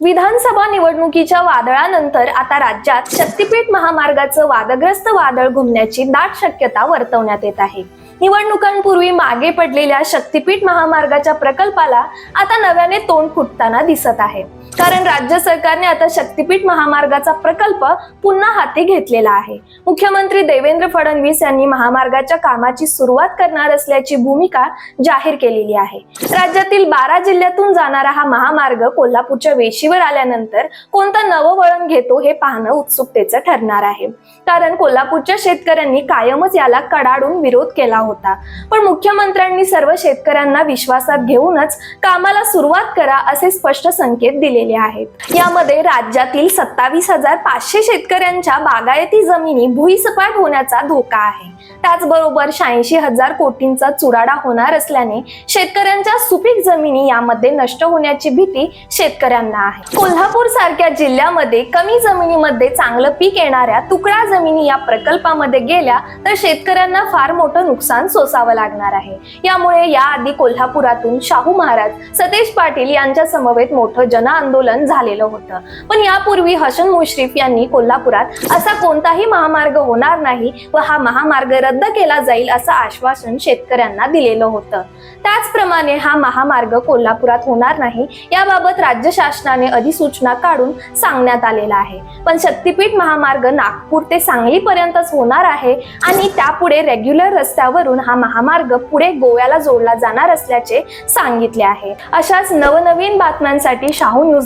विधानसभा निवडणुकीच्या वादळानंतर आता राज्यात शक्तीपीठ महामार्गाचं वादग्रस्त वादळ घुमण्याची दाट शक्यता वर्तवण्यात येत आहे. निवडणुकांपूर्वी मागे पडलेल्या शक्तीपीठ महामार्गाच्या प्रकल्पाला आता नव्याने तोंड फुटताना दिसत आहे. कारण राज्य सरकारने आता शक्तीपीठ महामार्गाचा प्रकल्प पुन्हा हाती घेतलेला आहे. मुख्यमंत्री देवेंद्र फडणवीस यांनी महामार्गाच्या कामाची सुरुवात करणार असल्याची भूमिका जाहीर केलेली आहे. राज्यातील बारा जिल्ह्यातून जाणारा हा महामार्ग कोल्हापूरच्या वेशीवर आल्यानंतर कोणतं नवं वळण घेतो हे पाहणं उत्सुकतेचं ठरणार आहे. कारण कोल्हापूरच्या शेतकऱ्यांनी कायमच याला कडाडून विरोध केला होता. पण मुख्यमंत्र्यांनी सर्व शेतकऱ्यांना विश्वासात घेऊनच कामाला सुरुवात करा असे स्पष्ट संकेत दिले दिलेले आहेत. यामध्ये राज्यातील सत्तावीस हजार पाचशे शेतकऱ्यांच्या बागायती जमिनी भुईसपाट होण्याचा धोका आहे. त्याचबरोबर शहाऐंशी हजार कोटींचा चुराडा होणार असल्याने शेतकऱ्यांच्या सुपीक जमिनी यामध्ये नष्ट होण्याची भीती शेतकऱ्यांना आहे. कोल्हापूर सारख्या जिल्ह्यामध्ये कमी जमिनीमध्ये चांगलं पीक येणाऱ्या तुकडा जमिनी या प्रकल्पामध्ये गेल्या तर शेतकऱ्यांना फार मोठं नुकसान सोसावं लागणार आहे. यामुळे याआधी कोल्हापुरातून शाहू महाराज सतेज पाटील यांच्या समवेत मोठं जन आंदोलन झालेलं होतं. पण यापूर्वी हसन मुश्रीफ यांनी कोल्हापुरात असा कोणताही महामार्ग होणार नाही व हा महामार्ग रद्द केला जाईल असं आश्वासन शेतकऱ्यांना दिलेलं होतं. त्याचप्रमाणे हा महामार्ग कोल्हापुरात होणार नाही याबाबत राज्य शासनाने अधिसूचना काढून सांगण्यात आलेला आहे. पण शक्तीपीठ महामार्ग नागपूर ते सांगलीपर्यंतच होणार आहे आणि त्यापुढे रेग्युलर रस्त्यावरून हा महामार्ग पुढे गोव्याला जोडला जाणार असल्याचे सांगितले आहे. अशाच नवनवीन बातम्यांसाठी शाहू न्यूज